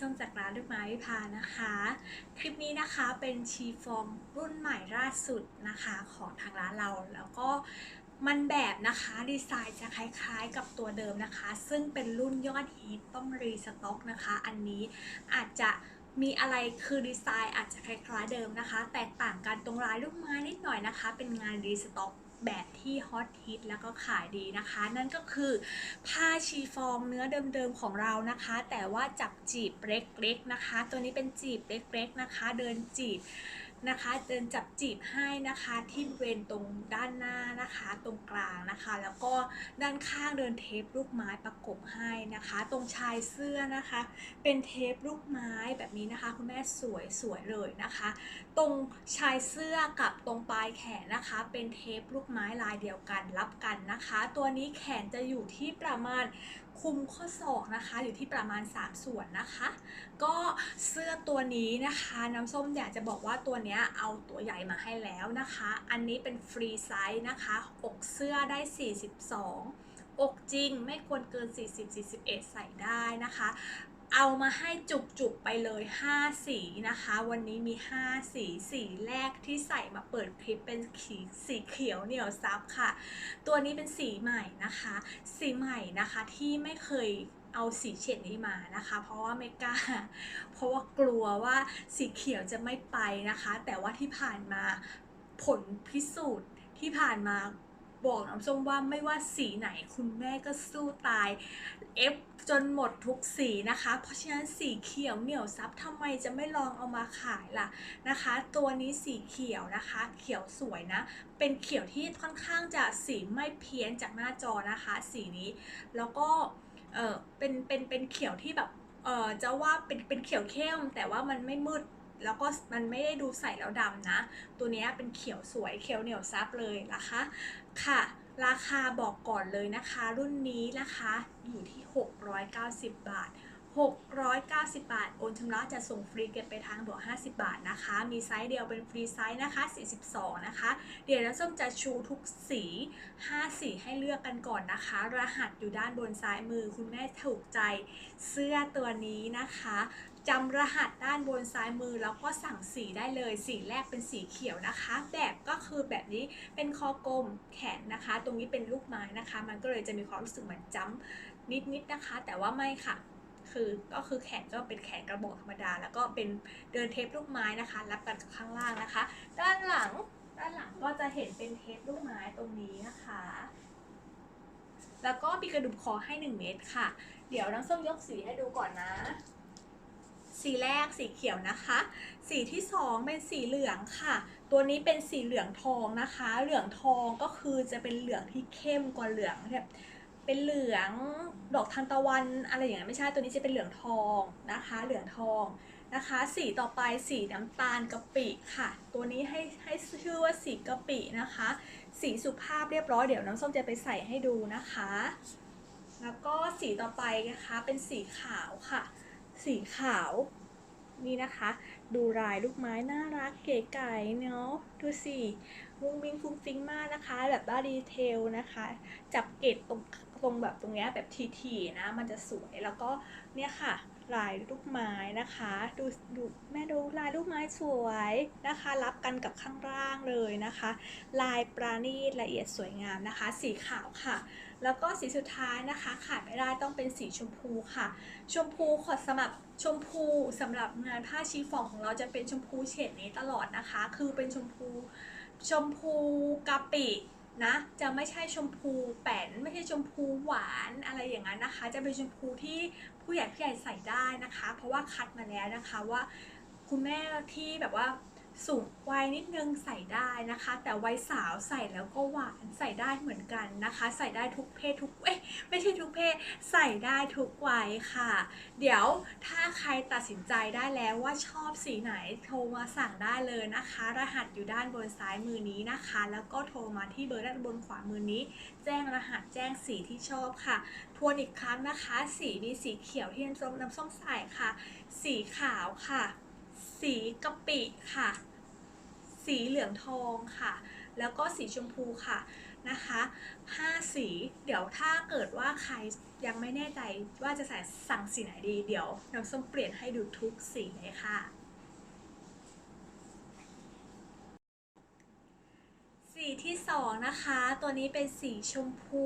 ส้มจากร้านลูกไม้วิพานะคะ คลิปนี้นะคะเป็นชีฟองรุ่นใหม่ล่าสุดนะคะของทางร้านเราแล้วก็มันแบบนะคะดีไซน์จะคล้ายๆกับตัวเดิมนะคะ ซึ่งเป็นรุ่นยอดฮิตต้องรีสต็อกนะคะ อันนี้อาจจะมีอะไรคือดีไซน์อาจจะคล้ายๆเดิมนะคะ แตกต่างกันตรงลายลูกไม้นิดหน่อยนะคะ เป็นงานรีสต็อก แบบที่ฮอตฮิตแล้วก็ขายดีนะคะ นั่นก็คือผ้าชีฟองเนื้อเดิมๆของเรานะคะ แต่ว่าจับจีบเล็กๆนะคะ ตัวนี้เป็นจีบเล็กๆนะคะ เดินจีบ นะคะเดินจับจีบให้นะคะที่บริเวณตรงด้านหน้านะคะตรงกลางนะคะ แล้วก็ด้านข้างเดินเทปลูกไม้ประกบให้นะคะ ตรงชายเสื้อนะคะ เป็นเทปลูกไม้แบบนี้นะคะ คุณแม่สวยสวยเลยนะคะ ตรงชายเสื้อกับตรงปลายแขนนะคะ เป็นเทปลูกไม้ลายเดียวกันรับกันนะคะ ตัวนี้แขนจะอยู่ที่ประมาณ คุมข้อศอกนะคะอยู่ที่ประมาณ 3 ส่วนนะคะ ก็เสื้อตัวนี้นะคะ น้ำส้มอยากจะบอกว่าตัวเนี้ยเอาตัวใหญ่มาให้แล้วนะคะ อันนี้เป็นฟรีไซส์นะคะอกเสื้อได้ 42อกจริงไม่ควรเกิน 40-41 ใส่ได้นะคะ เอามาให้จุกๆไปเลย 5 สีนะคะ วันนี้มี 5 สีสีแรกที่ใส่มาเปิดคลิปเป็นสีสีเขียวเหนียวซับค่ะ ตัวนี้เป็นสีใหม่นะคะ สีใหม่นะคะที่ไม่เคยเอาสีเฉดนี้มานะคะ เพราะว่าไม่กล้า เพราะว่ากลัวว่าสีเขียวจะไม่ไปนะคะ แต่ว่าที่ผ่านมาผลพิสูจน์ที่ผ่านมา บอกน้ำส้มว่าไม่ว่าสีไหนคุณแม่ก็สู้ตายเอฟจนหมดทุกสีนะคะ เพราะฉะนั้นสีเขียวเหนียวซับทำไมจะไม่ลองเอามาขายล่ะนะคะ ตัวนี้สีเขียวนะคะ เขียวสวยนะ เป็นเขียวที่ค่อนข้างจะสีไม่เพี้ยนจากหน้าจอนะคะ สีนี้ แล้วก็เออเป็นเป็นเป็นเขียวที่แบบเออจะว่าเป็นเป็นเขียวเข้มแต่ว่ามันไม่มืด แล้วก็มันไม่ได้ดูใส่แล้วดำนะ ตัวนี้เป็นเขียวสวยเขียวเหนียวซับเลยนะคะ ค่ะ ราคาบอกก่อนเลยนะคะ รุ่นนี้นะคะอยู่ที่ 690 บาท 690 บาท โอนชำระจะส่งฟรีเก็บไปทางบวก50 บาทนะคะ มีไซส์เดียวเป็นฟรีไซส์นะคะ 42 นะคะ เดี๋ยวน้ำส้มจะชูทุกสี 5 สีให้เลือกกันก่อนนะคะ รหัสอยู่ด้านบนซ้ายมือคุณแม่ถูกใจเสื้อตัวนี้นะคะ จำรหัสด้านบนซ้ายมือแล้วก็สั่งสีได้เลย สีแรกเป็นสีเขียวนะคะ แบบก็คือแบบนี้เป็นคอกลมแขนนะคะ ตรงนี้เป็นลูกไม้นะคะ มันก็เลยจะมีความรู้สึกเหมือนจ้ำนิดๆนะคะ แต่ว่าไม่ค่ะ คือก็คือแขนก็เป็นแขนกระบอกธรรมดา แล้วก็เป็นเดินเทปลูกไม้นะคะรับกันกับข้างล่างนะคะ ด้านหลังด้านหลังก็จะเห็นเป็นเทปลูกไม้ตรงนี้นะคะแล้วก็มีกระดุมคอให้ 1 เมตรค่ะ เดี๋ยวน้ำส้มยกสีให้ดูก่อนนะ สีแรกสีเขียวนะคะ สีที่สองเป็นสีเหลืองค่ะ ตัวนี้เป็นสีเหลืองทองนะคะ เหลืองทองก็คือจะเป็นเหลืองที่เข้มกว่าเหลืองแบบเป็นเหลืองดอกทานตะวันอะไรอย่างเงี้ยไม่ใช่ตัวนี้จะเป็นเหลืองทองนะคะ เหลืองทองนะคะ สีต่อไปสีน้ำตาลกะปิค่ะ ตัวนี้ให้ให้ชื่อว่าสีกะปินะคะ สีสุภาพเรียบร้อยเดี๋ยวน้ำส้มจะไปใส่ให้ดูนะคะ แล้วก็สีต่อไปนะคะเป็นสีขาวค่ะ สีขาวนี่นะคะ ดูลายลูกไม้น่ารักเก๋ไก่เนาะดูสิมุ้งมิ้งฟุ้งฟิ้งมากนะคะ แบบว่าดีเทลนะคะ จับเกตตรงตรงแบบตรงเนี้ยแบบทีๆนะ มันจะสวยแล้วก็เนี่ยค่ะ ลายลูกไม้นะคะ ดูดูแม่ดูลายลูกไม้สวยนะคะ รับกันกับข้างล่างเลยนะคะ ลายปราณีตละเอียดสวยงามนะคะ สีขาวค่ะ แล้วก็สีสุดท้ายนะคะขาดไม่ได้ต้องเป็นสีชมพูค่ะ ชมพูขอสำหรับชมพูสำหรับงานผ้าชีฟองของเราจะเป็นชมพูเฉดนี้ตลอดนะคะ คือเป็นชมพูชมพูกะปินะจะไม่ใช่ชมพูแป้นไม่ใช่ชมพูหวานอะไรอย่างนั้นนะคะ จะเป็นชมพูที่ ผู้ใหญ่ผู้ใหญ่ใส่ได้นะคะ เพราะว่าคัดมาแล้วนะคะว่าคุณแม่ที่แบบว่า สูงวัยนิดนึงใส่ได้นะคะ แต่วัยสาวใส่แล้วก็หวานใส่ได้เหมือนกันนะคะ ใส่ได้ทุกเพศทุกเอ้ยไม่ใช่ทุกเพศใส่ได้ทุกวัยค่ะ เดี๋ยวถ้าใครตัดสินใจได้แล้วว่าชอบสีไหนโทรมาสั่งได้เลยนะคะ รหัสอยู่ด้านบนซ้ายมือนี้นะคะ แล้วก็โทรมาที่เบอร์ด้านบนขวามือนี้ แจ้งรหัสแจ้งสีที่ชอบค่ะทวนอีกครั้งนะคะ สีมีสีเขียวที่น้ำส้มน้ำส้มใส่ค่ะ สีขาวค่ะ สีกะปิค่ะ สีเหลืองทองค่ะ แล้วก็สีชมพูค่ะนะคะ5สีเดี๋ยวถ้าเกิดว่าใครยังไม่แน่ใจว่าจะใส่สั่งสีไหนดีเดี๋ยวน้ำส้มเปลี่ยนให้ดูทุกสีเลยค่ะ สีที่สองนะคะ ตัวนี้เป็นสีชมพู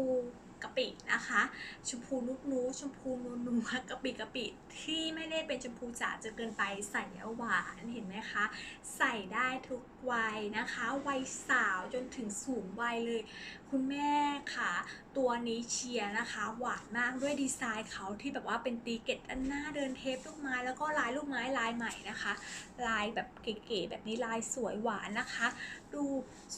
กะปินะคะ ชมพูนุกนูชมพูนูนูกะปิกะปิ ที่ไม่ได้เป็นชมพูจ๋าจนเกินไปใส่แล้วหวานเห็นไหมคะ ใส่ได้ทุกวัยนะคะ วัยสาวจนถึงสูงวัยเลย คุณแม่ค่ะ ตัวนี้เชียร์นะคะ หวานมากด้วยดีไซน์เขาที่แบบว่าเป็นตีเกตด้านหน้าเดินเทปลูกไม้แล้วก็ลายลูกไม้ลายใหม่นะคะ ลายแบบเก๋ๆแบบนี้ลายสวยหวานนะคะ ดู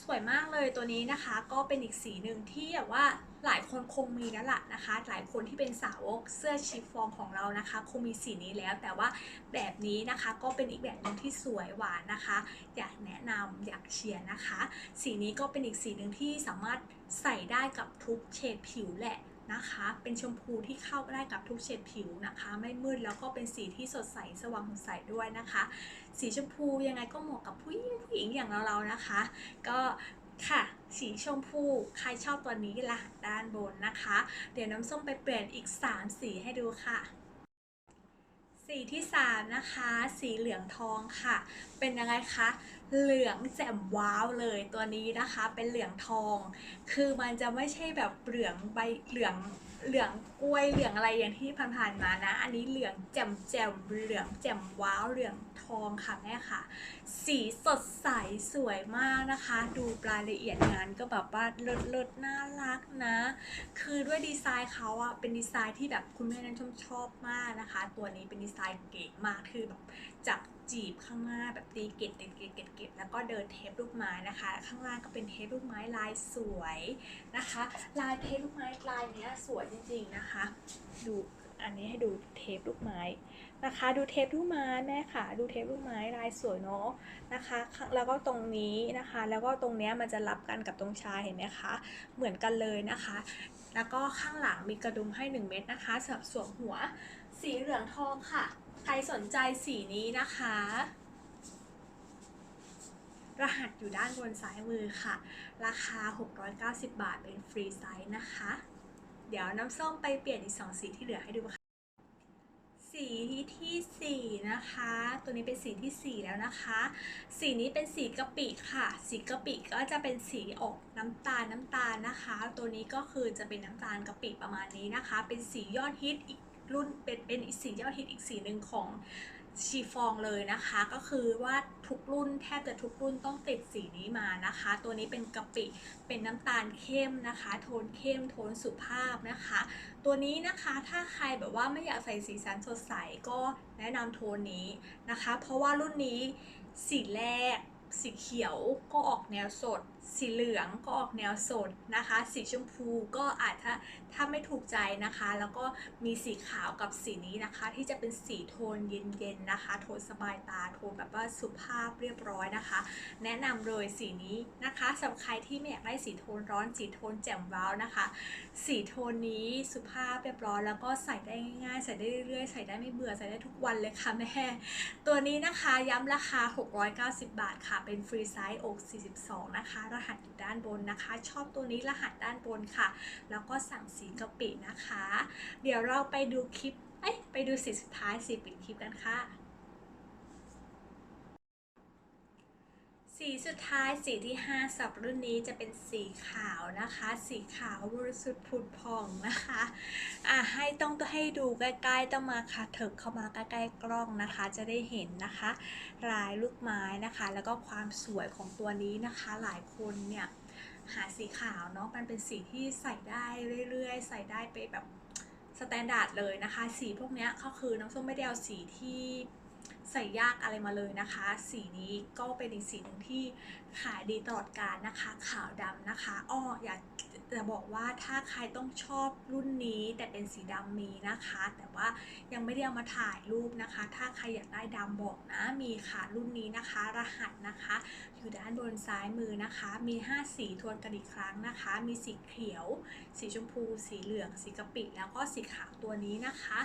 สวยมากเลยตัวนี้นะคะ ก็เป็นอีกสีหนึ่งที่แบบว่าหลายคนคงมีแล้วล่ะนะคะ หลายคนที่เป็นสาวกเสื้อชิฟฟองของเรานะคะคงมีสีนี้แล้ว แต่ว่าแบบนี้นะคะก็เป็นอีกแบบหนึ่งที่สวยหวานนะคะ อยากแนะนำอยากเชียร์นะคะ สีนี้ก็เป็นอีกสีหนึ่งที่สามารถใส่ได้กับทุกเฉดผิวแหละนะคะ เป็นชมพูที่เข้าได้กับทุกเฉดผิวนะคะ ไม่มืดแล้วก็เป็นสีที่สดใสสว่างใสด้วยนะคะ สีชมพูยังไงก็เหมาะกับผู้หญิงผู้หญิงอย่างเราๆนะคะ ก็ค่ะ สีชมพู ใครชอบตัวนี้ล่ะ ด้านบนนะคะ เดี๋ยวน้ำส้มไปเปลี่ยนอีก 3 สีให้ดูค่ะ สีที่ 3 นะคะ สีเหลืองทองค่ะ เป็นยังไงคะ เหลืองแจ่มว้าวเลยตัวนี้นะคะเป็นเหลืองทอง คือมันจะไม่ใช่แบบเหลืองใบเหลืองเหลืองกล้วยเหลืองอะไรอย่างที่ผ่านๆมานะ อันนี้เหลืองแจ่มแจ่มเหลืองแจ่มว้าวเหลืองทองค่ะแม่ค่ะ สีสดใสสวยมากนะคะ ดูรายละเอียดงานก็แบบว่าเลิศเลิศน่ารักนะ คือด้วยดีไซน์เขาอะเป็นดีไซน์ที่แบบคุณแม่นั้นชมชอบมากนะคะ ตัวนี้เป็นดีไซน์เก๋มากคือแบบจับ จีบข้างหน้าแบบตีเกตเกตเกตเกตเกตแล้วก็เดินเทปลูกไม้นะคะ ข้างล่างก็เป็นเทปลูกไม้ลายสวยนะคะ ลายเทปลูกไม้ลายเนี้ยสวยจริงๆนะคะ ดูอันนี้ให้ดูเทปลูกไม้นะคะ ดูเทปลูกไม้แม่ค่ะ ดูเทปลูกไม้ลายสวยเนาะนะคะ แล้วก็ตรงนี้นะคะ แล้วก็ตรงเนี้ยมันจะรับกันกับตรงชายเห็นไหมคะ เหมือนกันเลยนะคะ แล้วก็ข้างหลังมีกระดุมให้ 1 เม็ดนะคะสำหรับสวมหัวสีเหลืองทองค่ะ ใครสนใจสีนี้นะคะ รหัสอยู่ด้านบนซ้ายมือค่ะ ราคา 690 บาทเป็นฟรีไซส์นะคะ เดี๋ยวน้ำส้มไปเปลี่ยนอีก 2 สีที่เหลือให้ดูค่ะ สีที่ 4 นะคะ ตัวนี้เป็นสีที่ 4 แล้วนะคะ สีนี้เป็นสีกะปิค่ะ สีกะปิก็จะเป็นสีออกน้ำตาลน้ำตาลนะคะ ตัวนี้ก็คือจะเป็นน้ำตาลกะปิประมาณนี้นะคะ เป็นสียอดฮิตอีก รุ่นเป็นเป็นอีกสียอดฮิตอีกสีหนึ่งของชีฟองเลยนะคะ ก็คือว่าทุกรุ่นแทบจะทุกรุ่นต้องติดสีนี้มานะคะ ตัวนี้เป็นกะปิเป็นน้ำตาลเข้มนะคะ โทนเข้มโทนสุภาพนะคะ ตัวนี้นะคะถ้าใครแบบว่าไม่อยากใส่สีสันสดใสก็แนะนำโทนนี้นะคะ เพราะว่ารุ่นนี้สีแรกสีเขียวก็ออกแนวสด สีเหลืองก็ออกแนวสดนะคะ สีชมพูก็อาจจะถ้าไม่ถูกใจนะคะ แล้วก็มีสีขาวกับสีนี้นะคะ ที่จะเป็นสีโทนเย็นๆนะคะ โทนสบายตาโทนแบบว่าสุภาพเรียบร้อยนะคะ แนะนำเลยสีนี้นะคะสำหรับใครที่ไม่อยากได้สีโทนร้อนสีโทนแจ่มว้าวนะคะ สีโทนนี้สุภาพเรียบร้อยแล้วก็ใส่ได้ง่ายๆ ใส่ได้เรื่อยๆ ใส่ได้ไม่เบื่อใส่ได้ทุกวันเลยค่ะแม่ตัวนี้นะคะย้ำราคา 690 บาทค่ะเป็นฟรีไซส์อก42นะคะรหัสอยู่ด้านบนนะคะ ชอบตัวนี้รหัสด้านบนค่ะ แล้วก็สั่งสีกะปินะคะ เดี๋ยวเราไปดูคลิปไปดูสีสุดท้ายสีปิดคลิปกันค่ะ สีสุดท้ายสีที่ 5สำหรับรุ่นนี้จะเป็นสีขาวนะคะ สีขาวบริสุทธิ์ผุดผ่องนะคะอะให้ต้องให้ดูใกล้ๆต้องมาค่ะเถิบเข้ามาใกล้ๆกล้องนะคะ จะได้เห็นนะคะลายลูกไม้นะคะ แล้วก็ความสวยของตัวนี้นะคะ หลายคนเนี่ยหาสีขาวเนาะมันเป็นสีที่ใส่ได้เรื่อยๆ ใส่ได้ไปแบบสแตนดาร์ดเลยนะคะ สีพวกนี้ก็คือน้ำส้มไม่ได้เอาสีที่ ใส่ยากอะไรมาเลยนะคะ สีนี้ก็เป็นอีกสีหนึ่งที่ขายดีตลอดกาลนะคะ ขาวดำนะคะอ้ออยากจะบอกว่าถ้าใครต้องชอบรุ่นนี้แต่เป็นสีดำมีนะคะ แต่ว่ายังไม่ได้เอามาถ่ายรูปนะคะ ถ้าใครอยากได้ดำบอกนะมีค่ะรุ่นนี้นะคะ รหัสนะคะ อยู่ด้านบนซ้ายมือนะคะ มี 5 สีทวนกันอีกครั้งนะคะ มีสีเขียว สีชมพู สีเหลือง สีกะปิแล้วก็สีขาวตัวนี้นะคะ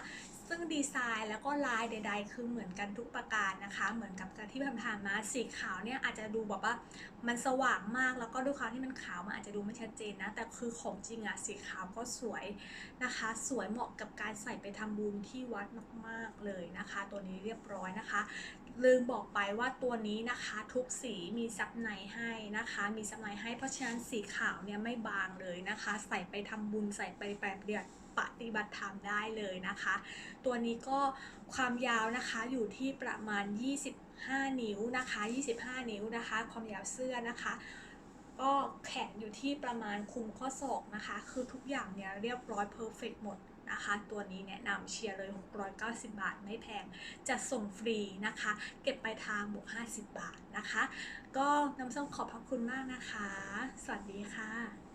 ซึ่งดีไซน์แล้วก็ลายใด ๆ คือเหมือนกันทุกประการนะคะ เหมือนกับที่ผ่านมาสีขาวเนี่ยอาจจะดูแบบว่ามันสว่างมากแล้วก็ด้วยความที่มันขาวมันอาจจะดูไม่ชัดเจนนะ แต่คือของจริงอะสีขาวก็สวยนะคะ สวยเหมาะกับการใส่ไปทำบุญที่วัดมากๆเลยนะคะ ตัวนี้เรียบร้อยนะคะ ลืมบอกไปว่าตัวนี้นะคะทุกสีมีซับในให้นะคะ มีซับในให้เพราะฉะนั้นสีขาวเนี่ยไม่บางเลยนะคะ ใส่ไปทำบุญใส่ไปแบบเดียด ปฏิบัติธรรมได้เลยนะคะ ตัวนี้ก็ความยาวนะคะอยู่ที่ประมาณ 25 นิ้วนะคะ 25 นิ้วนะคะ ความยาวเสื้อนะคะ ก็แขนอยู่ที่ประมาณคุมข้อศอกนะคะ คือทุกอย่างเนี่ยเรียบร้อยเพอร์เฟกหมดนะคะตัวนี้แนะนำเชียร์เลย 690 บาท ไม่แพง จะส่งฟรีนะคะ เก็บปลายทางบวก 50 บาทนะคะ ก็น้ำส้มขอบพระคุณมากนะคะ สวัสดีค่ะ